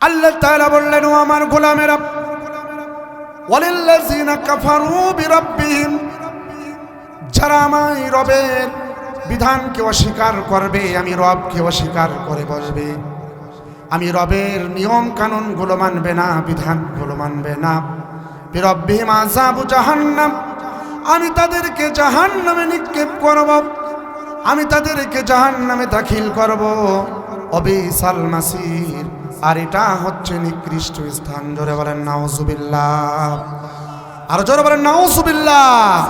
আল্লাহ তাআলা বললেন, ও আমার গোলামেরা, ওয়ালিল্লাযিনা কাফারু বিরাব্বিহিম, যারা আমার রবের বিধানকে অস্বীকার করবে, আমি রবকে অস্বীকার করে বসবে। আমি রবের নিয়ম কানুনগুলো মানবে না, বিধানগুলো মানবে না। বিরব্বিহিম আযাবু জাহান্নাম, আমি তাদেরকে জাহান্নামে নিক্ষেপ করব। আমি তাদেরকে জাহান্নামে দাখিল করব। অবিসাল মাসির আর এটা হচ্ছে নিকৃষ্ট স্থান। জোরে বলেন, নাউজুবিল্লাহ। আর জোরে বলেন, নাউজুবিল্লাহ।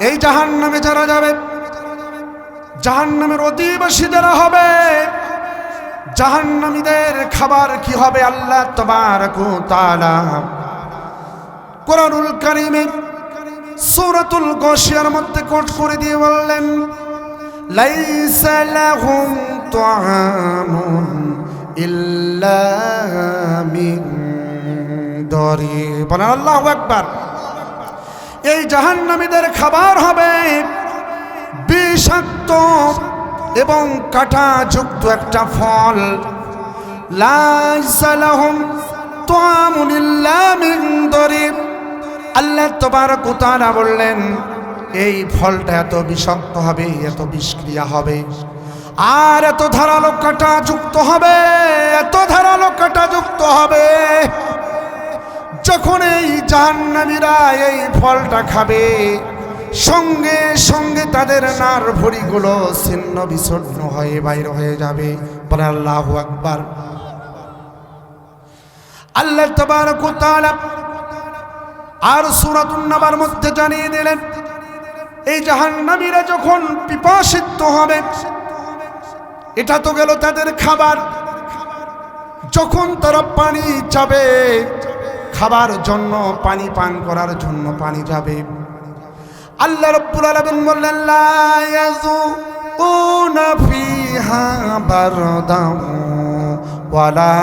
এই জাহান্নামে যারা যাবে, জাহান্নামের অধিবাসী যারা হবে। জাহান্নামীদের খাবার কি হবে আল্লাহ তবারকু তাআলা? কোরআনুল কারীমে সূরাতুল গাশিয়ার মধ্যে কোট করে দিয়ে বললেন, লাইসা লাহুম তুআমুন মিন দরি। বলেন, আল্লাহু আকবার। এই খাবার হবে বিষাক্ত এবং কাঁটাযুক্ত একটা ফল। আল্লাহ তোবারক তাআলা বললেন, এই ফলটা এত বিষাক্ত হবে, এত বিষক্রিয়া হবে। আর এত ধারালো কাঁটা যুক্ত হবে, এত ধারালো কাঁটা যুক্ত হবে। যখন এই জাহান্নামীরা এই ফলটা খাবে, সঙ্গে সঙ্গে তাদের নার ভরিগুলো ছিন্ন বিচ্ছিন্ন হয়ে বাইর হয়ে যাবে। আল্লাহ আকবার। আল্লাহ তবারক ওয়া আর সূরাতুন নাবার মধ্যে জানিয়ে দিলেন, এই জাহান্নামীরা যখন পিপাসিত হবে এটা তো গেল তাদের খাবার। যখন তারা পানি যাবে খাবার জন্য পানি পান করার জন্য পানি যাবে। আল্লাহ রাব্বুল আলামিন বললেন, লা ইয়াযুকুনা ফিহা বারদাও ওয়ালা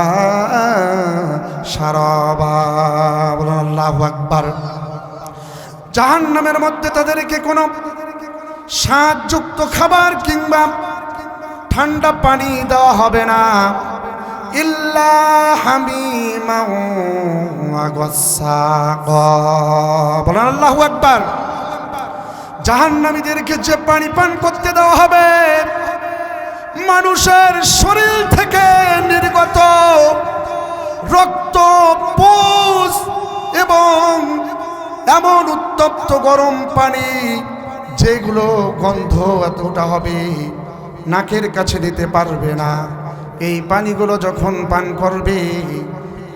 শারাবা। আল্লাহু আকবার। জাহান্নামের মধ্যে তাদেরকে কোনো স্বাদযুক্ত খাবার কিংবা ঠান্ডা পানি দেওয়া হবে না। ইল্লা হামিমা বলেন আল্লাহু আকবার। জাহান্নামীদেরকে যে পানি পান করতে দেওয়া হবে, মানুষের শরীর থেকে নির্গত রক্ত, পুষ এবং এমন উত্তপ্ত গরম পানি, যেগুলো গন্ধ এতটা হবে। নাকের কাছে দিতে পারবে না। এই পানিগুলো যখন পান করবে,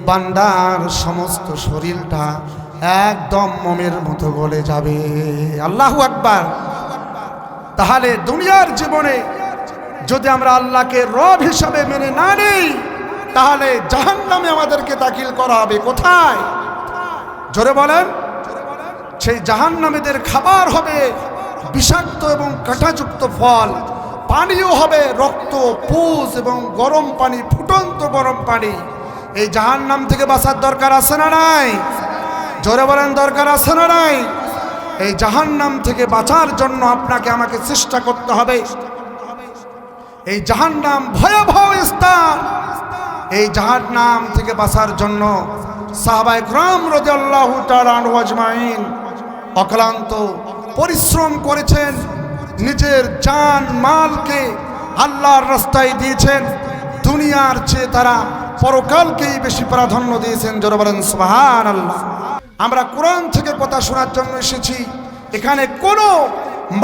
বান্দার সমস্ত শরীরটা একদম মোমের মতো গলে যাবে। আল্লাহু আকবার। তাহলে দুনিয়ার জীবনে যদি আমরা আল্লাহকে রব হিসাবে মেনে না নেই, তাহলে জাহান্নামে আমাদেরকে দাখিল করা হবে কোথায়? জোরে বলেন। সেই জাহান্নামীদের খাবার হবে বিষাক্ত এবং কাঁটাযুক্ত ফল। পানিও হবে রক্ত পুষ এবং গরম পানি, ফুটন্ত গরম পানি। এই জাহান্নাম থেকে বাঁচার দরকার আছে না নাই? জোরে বলেন, দরকার আছে না নাই? এই জাহান্নাম থেকে বাঁচার জন্য আপনাকে আমাকে চেষ্টা করতে হবে। এই জাহান্নাম ভয়াবহ স্থান। এই জাহান্নাম থেকে বাঁচার জন্য সাহাবায়ে ক্রাম রাদিয়াল্লাহু তাআলা আনহু আজমাইন অক্লান্ত পরিশ্রম করেছেন। নিজের জান, মালকে আল্লাহর রাস্তায় দিয়েছেন। দুনিয়ার চেয়ে তারা পরকালকেই বেশি প্রাধান্য দিয়েছেন। জোরে বলেন আল্লাহ আমরা কোরআন থেকে কথা শোনার জন্য এসেছি। এখানে কোনো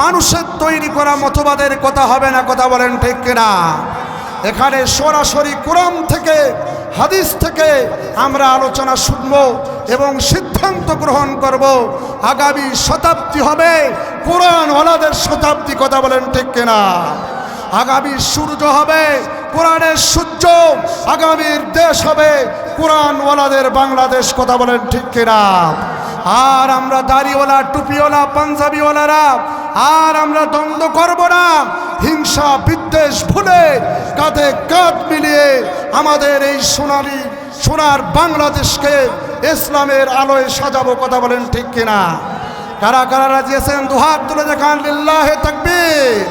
মানুষের তৈরি করা মতবাদের কথা হবে না, কথা বলেন ঠিক কিনা? এখানে সরাসরি কোরআন থেকে, হাদিস থেকে আমরা আলোচনা শুনব এবং সিদ্ধান্ত গ্রহণ করব। আগামী শতাব্দী হবে কোরআন ওলাদের শতাব্দী কথা বলেন ঠিক কিনা? আগামী সূর্য হবে, কোরআনের সূর্য। আগামীর দেশ হবে, কোরআন ওলাদের বাংলাদেশ কথা বলেন ঠিক কিনা? আর আমরা দাড়িওয়ালা, টুপিওয়ালা, পাঞ্জাবিওয়ালারা, আর আমরা দ্বন্দ্ব করব না। হিংসা, বিদ্বেষ ভুলে কাঁধে কাঁধ মিলিয়ে আমাদের এই সোনালি, সোনার বাংলাদেশকে ইসলামের আলোয় সাজাবো কথা বলেন ঠিক কিনা? কারা কারা রাজি আছেন? দুহাত তুলে দেখান, লিল্লাহে তাকবীর।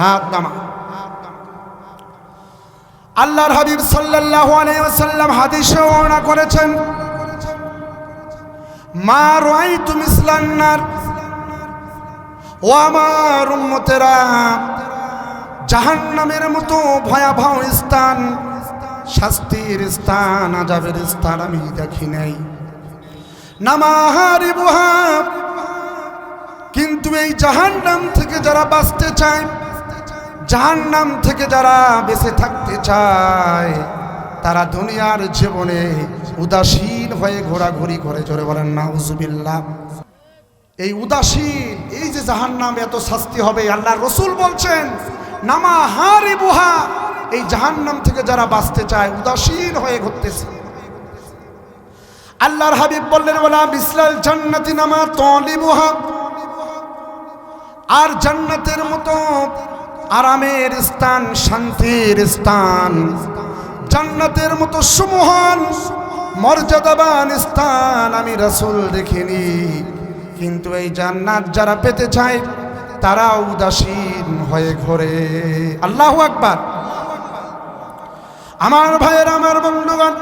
হাত নামা। আল্লাহর হাবিব সাল্লাল্লাহু আলাইহি ওয়াসাল্লাম হাদিসে বর্ণনা করেছেন, মা রাআইতু মিসলান নার ও আমার উম্মতেরা জাহান্নামের মতো ভয়াবহ স্থান, শাস্তির স্থান আজাবের স্থান আমি দেখি নাই। নামাহারি বুহাব কিন্তু এই জাহান্নাম থেকে যারা বাঁচতে চায়, জাহান্নাম থেকে যারা বেঁচে থাকতে চায়, তারা দুনিয়ার জীবনে উদাসীন হয়ে ঘোরাঘুরি করে, জোরে বলেন না হুজুবিল্লাহ এই উদাসীন, এই যে জাহান্নাম, এত শাস্তি হবে, আল্লাহ রসুল বলছেন নামা হারি বুহা এই জাহান্নাম থেকে যারা বাঁচতে চায়, উদাসীন হয়ে ঘুরতেছে। আল্লাহর হাবিব বললেন বলা বিসলাল জান্নাতি নামা তলিবুহা। আর জান্নাতের মতো আরামের স্থান, শান্তির স্থান। জান্নাতের মতো সুমহান, মর্যাদাবান স্থান আমি রাসূল দেখিনি। কিন্তু এই জান্নাত যারা পেতে চায়, তারা উদাসীন হয়ে ঘোরে। আল্লাহ আকবার। আমার ভাইয়ের, আমার বন্ধুগণ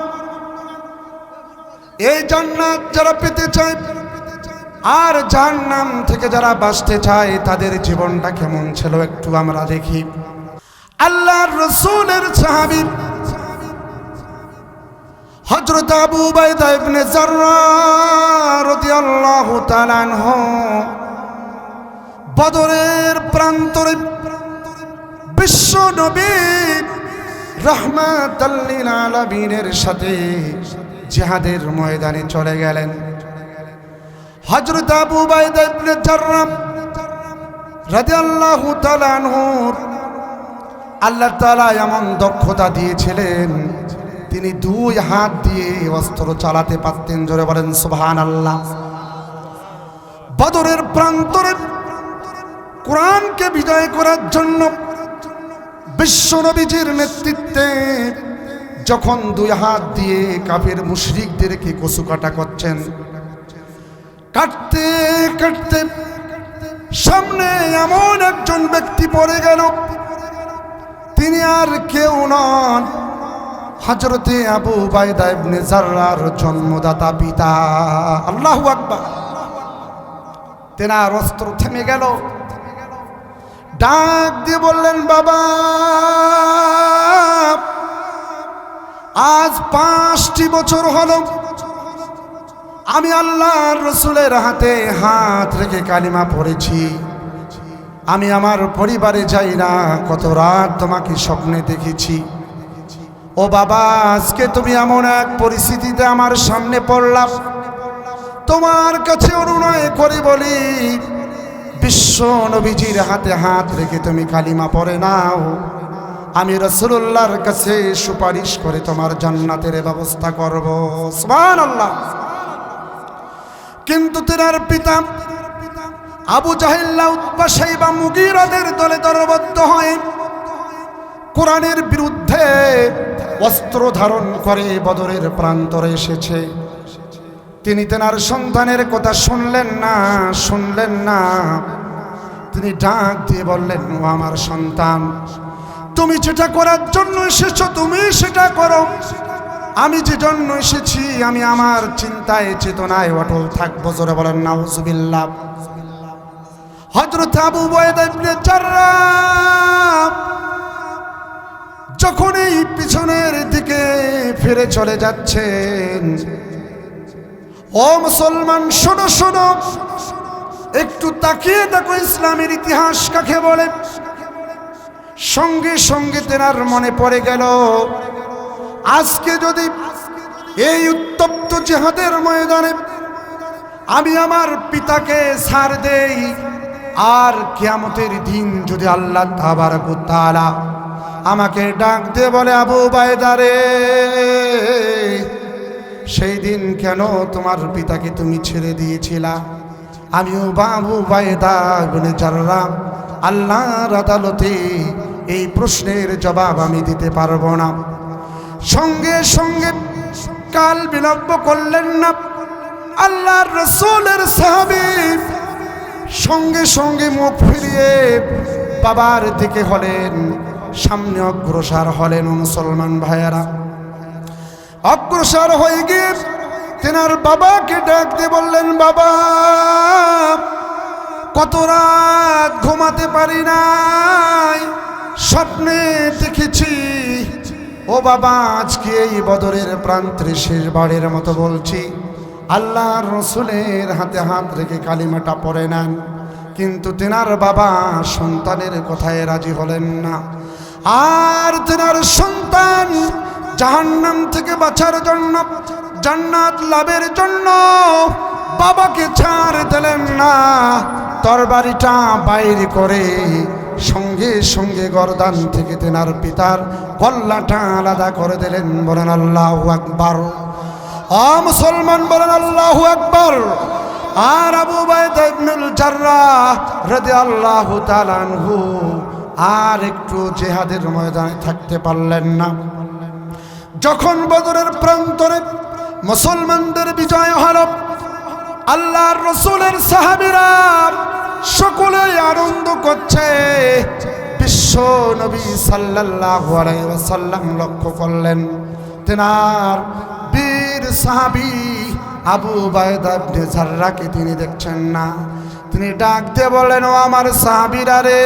এই জান্নাত যারা পেতে চায়, আর জাহান্নাম থেকে যারা বাঁচতে চায়, তাদের জীবনটা কেমন ছিল একটু আমরা দেখি। আল্লাহর রসুলের সাহাবী হযরত আবু বাইদা ইবনে রাদিয়াল্লাহু তাআলা আনহু বদরের প্রান্তরে বিশ্ব নবী রহমাতাল্লিল আলামিনের সাথে জিহাদের ময়দানে চলে গেলেন। হযরত আবু আল্লাহ তাআলা এমন দক্ষতা দিয়েছিলেন, তিনি দুই হাত দিয়ে অস্ত্র চালাতে পারতেন, জোরে বলেন সুবহানাল্লাহ। বদরের প্রান্তরে কোরআনকে বিজয় করার জন্য বিশ্বনবীজির নেতৃত্বে যখন দুই হাত দিয়ে কাফের মুশরিকদেরকে কচু কাটা করছেন, কাটতে কাটতে সামনে এমন একজন ব্যক্তি পড়ে গেল। তিনি আর কেউ নন হজরতে আবু বাইদা ইবনে জাররার জন্মদাতা পিতা। আল্লাহু আকবার। তেনার অস্ত্র থেমে গেল। ডাক দিয়ে বললেন, বাবা আজ পাঁচটি বছর হল। আমি আল্লাহর রসুলের হাতে হাত রেখে কালিমা পড়েছি। আমি আমার পরিবারে যাই না, কত রাত তোমাকে স্বপ্নে দেখেছি। ও বাবা, আজকে তুমি এমন এক পরিস্থিতিতে আমার সামনে পড়লাম। তোমার কাছে অনুনয় করে বলি, বিশ্ব নবীজির হাতে হাত রেখে তুমি কালিমা পড়ে নাও। আমি রসুল্লাহর কাছে সুপারিশ করে তোমার জান্নাতের ব্যবস্থা করব। সুবহান আল্লাহ কিন্তু তেনার পিতা আবু জাহিল্লা উৎপাশাই বা মুগিরাদের দলে দলবদ্ধ হয় কোরআনের বিরুদ্ধে অস্ত্র ধারণ করে বদরের প্রান্তরে এসেছে। তিনি তেনার সন্তানের কথা শুনলেন না শুনলেন না। তিনি ডাক দিয়ে বললেন, ও আমার সন্তান তুমি যেটা করার জন্য এসেছ, তুমি সেটা করো। আমি যে জন্য এসেছি, আমি আমার চিন্তায়, চেতনায় অটল থাকব, জোরে বলেন, নাউজুবিল্লাহ। হযরত আবু বয়দা ইবনে জাররাহ যখন এই পিছনের দিকে ফিরে চলে যাচ্ছেন, ও মুসলমান, শোনো শোনো, একটু তাকিয়ে দেখো ইসলামের ইতিহাস কাকে বলে। সঙ্গে সঙ্গে তেনার মনে পড়ে গেল, আজকে যদি এই উত্তপ্ত জেহাদের ময়দানে আমি আমার পিতাকে সার দেই, আর কিয়ামতের দিন যদি আল্লাহ তাবারাকুতালা আমাকে ডাক দিয়ে বলে, আবু বায়দারে সেই দিন কেন তোমার পিতাকে তুমি ছেড়ে দিয়েছিলা? আমিও বাবু বায়দা বলে জানলাম আল্লাহর আদালতে এই প্রশ্নের জবাব আমি দিতে পারব না। সঙ্গে সঙ্গে কাল বিলম্ব করলেন না। আল্লাহর রসুলের সাহাবী সঙ্গে সঙ্গে মুখ ফিরিয়ে বাবার দিকে হলেন, সামনে অগ্রসর হলেন মুসলমান ভাইয়েরা। অগ্রসর হয়ে গিয়ে তেনার বাবাকে ডাক দিয়ে বললেন, বাবা, কত রাত ঘুমাতে পারি নাই? স্বপ্নে দেখেছি। ও বাবা, আজকে এই বদরের প্রান্তে শেষবারের মতো বলছি, আল্লাহর রসুলের হাতে হাত রেখে কালিমাটা পরে নেন। কিন্তু তেনার বাবা সন্তানের কথায় রাজি হলেন না। আর তেনার সন্তান জাহান্নাম থেকে বাঁচার জন্য, জান্নাত লাভের জন্য বাবাকে ছাড় দিলেন না, তরবারিটা বাইর করে সঙ্গে সঙ্গে গরদান থেকে তেনার পিতার কল্লাটা আলাদা করে দিলেন, বলেন আল্লাহ আকবার। আ মুসলমান, বলেন আল্লাহ আকবার। আর আবু বাইদা ইবনুল জাররাহ রাদিয়াল্লাহু তাআলা আনহু আর একটু জেহাদের ময়দানে থাকতে পারলেন না। যখন বদরের প্রান্তরে মুসলমানদের বিজয় হল আল্লাহর রসুলের সাহাবিরা সকলে আনন্দ করছে। বিশ্ব নবী আলাইহি লক্ষ্য করলেন, তেনার বীর সাহাবী আবু বায়দা ইবনে তিনি দেখছেন না। তিনি ডাক দিয়ে বলেন ও আমার সাহাবীরা রে,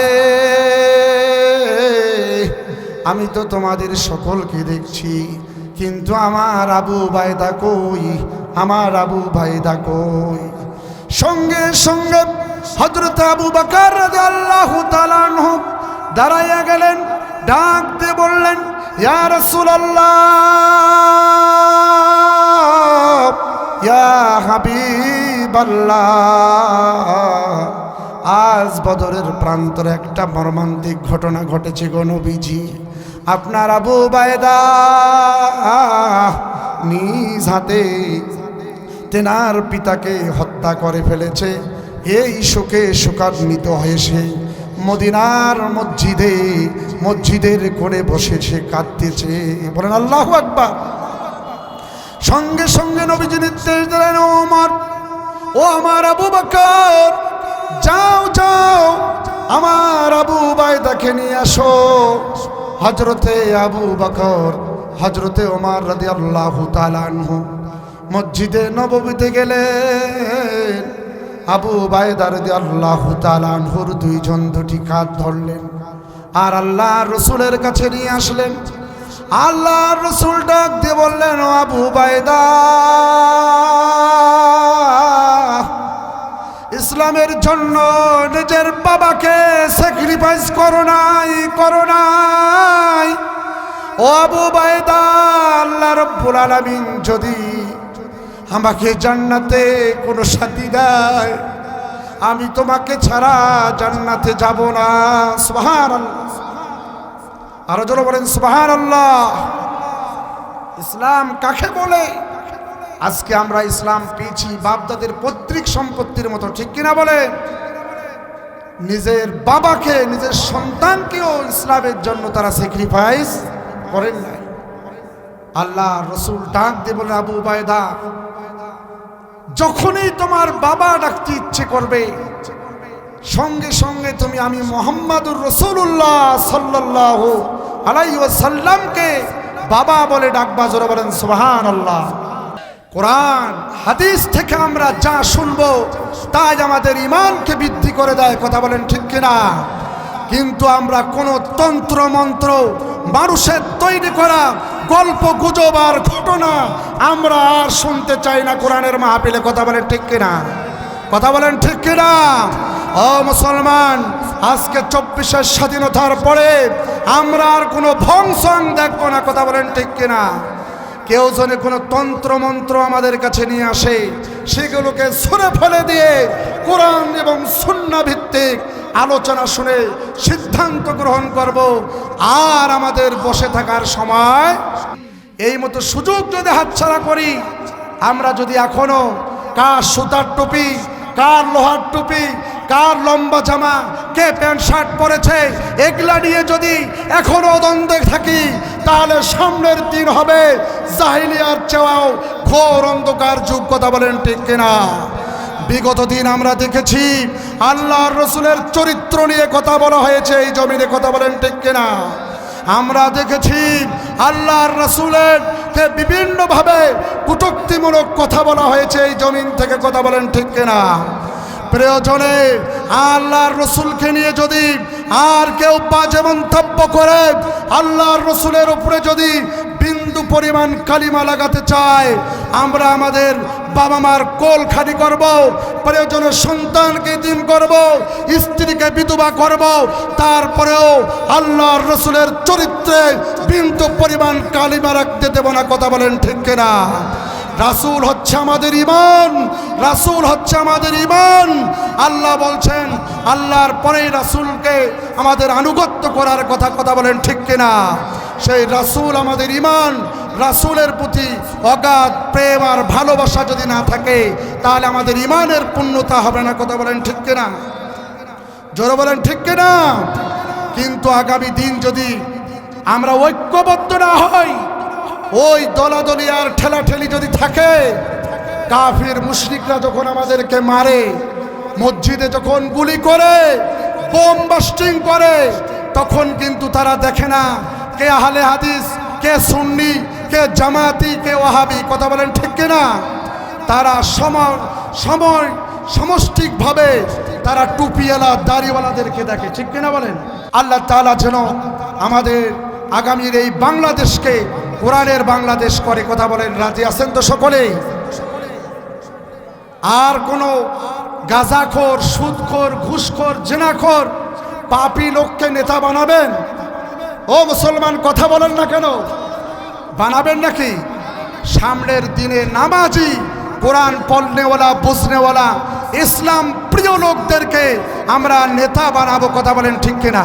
আমি তো তোমাদের সকলকে দেখছি, কিন্তু আমার আবু বায়দা কই? আমার আবু বায়দা কই? সঙ্গে সঙ্গে হজরত আবু বাকার আল্লাহ তালানহ দাঁড়াইয়া গেলেন ডাকতে বললেন, ইয়া রাসূলুল্লাহ, ইয়া হাবিবাল্লাহ, আজ বদরের প্রান্তরে একটা মর্মান্তিক ঘটনা ঘটেছে গো নবীজি। আপনার আবু বায়দা নিজ হাতে তেনার পিতাকে হত্যা করে ফেলেছে। এই শোকে শোকান্বিত হয়েছে মদিনার মসজিদে, মসজিদের কোণে বসেছে কাঁদতেছে। বলেন, আল্লাহ আকবার। সঙ্গে সঙ্গে নবীজি নির্দেশ দিলেন, ও আমার ও আমার আবু বকর, যাও যাও, আমার আবু বাইদাকে নিয়ে আসো। হজরতে আবু বকর হজরতে ওমার রাদি আল্লাহ তালানহু মসজিদে নবমীতে গেলেন। আবু বায়দা রাদি আল্লাহ তালানহুর দুইজন দুটি কাঁধ ধরলেন আর আল্লাহ রসুলের কাছে নিয়ে আসলেন। আল্লাহ রসুল ডাক দিয়ে বললেন আবু বায়দা ইসলামের জন্য নিজের বাবাকে স্যাক্রিফাইস করো নাই করো নাই। ও আবু বায়দা আল্লাহ রব্বুল আলামিন যদি আমাকে জান্নাতে কোনো সাথী দেয়। আমি তোমাকে ছাড়া জান্নাতে যাব না। সুবহান আরও জোরে বলেন সুবহান আল্লাহ ইসলাম কাকে বলে? আজকে আমরা ইসলাম পেয়েছি বাপদাদের পৈতৃক সম্পত্তির মতো, ঠিক কিনা বলে? নিজের বাবাকে, নিজের সন্তানকেও ইসলামের জন্য তারা স্যাক্রিফাইস করেন নাই। আল্লাহ রসুল ডাক দিয়ে বলে আবু বায়দা যখনই তোমার বাবা ডাকতে ইচ্ছে করবে, সঙ্গে সঙ্গে তুমি আমি মোহাম্মদুর রসুল্লাহ সাল্লাহ সাল্লামকে বাবা বলে ডাকবা, জোরে বলেন সুবাহান আল্লাহ কোরআন, হাদিস থেকে আমরা যা শুনব, তাই আমাদের ইমানকে বৃদ্ধি করে দেয়, কথা বলেন ঠিক কিনা? কিন্তু আমরা কোনো তন্ত্র মন্ত্র মানুষের তৈরি করা গল্প গুজব আর ঘটনা আমরা আর শুনতে চাই না কোরআনের মাহফিলে। কথা বলেন ঠিক কিনা? কথা বলেন ঠিক কিনা? ও মুসলমান, আজকে চব্বিশের স্বাধীনতার পরে আমরা আর কোনো ভংসং দেখব না। কথা বলেন ঠিক কিনা? কেউ যেন কোনো তন্ত্র মন্ত্র আমাদের কাছে নিয়ে আসে, সেগুলোকে সরে ফেলে দিয়ে কোরআন এবং সুন্না ভিত্তিক আলোচনা শুনে সিদ্ধান্ত গ্রহণ করব, আর আমাদের বসে থাকার সময় এই মতো সুযোগ যদি হাতছাড়া করি, আমরা যদি এখনও কার সুতার টুপি, কার লোহার টুপি, কার লম্বা জামা, কে প্যান্ট, শার্ট পরেছে, এগুলা নিয়ে যদি এখনও দ্বন্দ্বে থাকি, তাহলে সামনের দিন হবে জাহিলিয়ার চেওয়াও ঘোর অন্ধকার, যুগ কথা বলেন ঠিক কিনা? বিগত দিন আমরা দেখেছি আল্লাহর রসুলের চরিত্র নিয়ে কথা বলা হয়েছে, এই জমিনে কথা বলেন ঠিক কিনা? আমরা দেখেছি আল্লাহর রসুলের বিভিন্নভাবে কুটুক্তিমূলক কথা বলা হয়েছে, এই জমিন থেকে কথা বলেন ঠিক কিনা? প্রয়োজনে আল্লাহর রসুলকে নিয়ে যদি আর কেউ বাজে মন্তব্য করে আল্লাহর রসুলের উপরে যদি বিন্দু পরিমাণ কালিমা লাগাতে চায়, আমরা আমাদের বাবা মার কোল খালি করব প্রয়োজনে সন্তানকে দিন করব, স্ত্রীকে বিধবা করব, তারপরেও আল্লাহর রসুলের চরিত্রে বিন্দু পরিমাণ কালিমা রাখতে দেব না, কথা বলেন ঠিক কিনা? রাসূল হচ্ছে আমাদের ইমান রাসূল হচ্ছে আমাদের ইমান আল্লাহ বলছেন, আল্লাহর পরেই রাসূলকে আমাদের আনুগত্য করার কথা কথা বলেন ঠিক কিনা? সেই রাসূল আমাদের ইমান রাসূলের প্রতি অগাধ প্রেম আর ভালোবাসা যদি না থাকে, তাহলে আমাদের ইমানের পূর্ণতা হবে না। কথা বলেন ঠিক কিনা? জোরে বলেন ঠিক কিনা? কিন্তু আগামী দিন যদি আমরা ঐক্যবদ্ধ না হই, ওই দলাদলি আর ঠেলাঠেলি যদি থাকে, কাফির, মুশরিকরা যখন আমাদেরকে মারে, মসজিদে যখন গুলি করে, বোম বাস্টিং করে, তখন কিন্তু তারা দেখে না কে আহলে হাদিস, কে সুন্নি কে জামাতি কে ওয়াহাবি, কথা বলেন ঠিক কিনা? তারা সময় সময়, সমষ্টিকভাবে তারা টুপিওয়ালা দাড়িওয়ালাদেরকে দেখে, ঠিক কিনা বলেন? আল্লাহ তাআলা যেন আমাদের আগামীর এই বাংলাদেশকে কোরআনের বাংলাদেশ করে, কথা বলেন, রাজি আছেন তো সকলেই আর কোনো গাজাখোর, সুদখোর, ঘুষখোর, জেনাখোর পাপি লোককে নেতা বানাবেন? ও মুসলমান, কথা বলেন না কেন? বানাবেন নাকি? সামনের দিনে নামাজি, কোরআন পড়নেওয়ালা, বুঝনেওয়ালা, ইসলাম প্রিয় লোকদেরকে আমরা নেতা বানাবো, কথা বলেন ঠিক কিনা?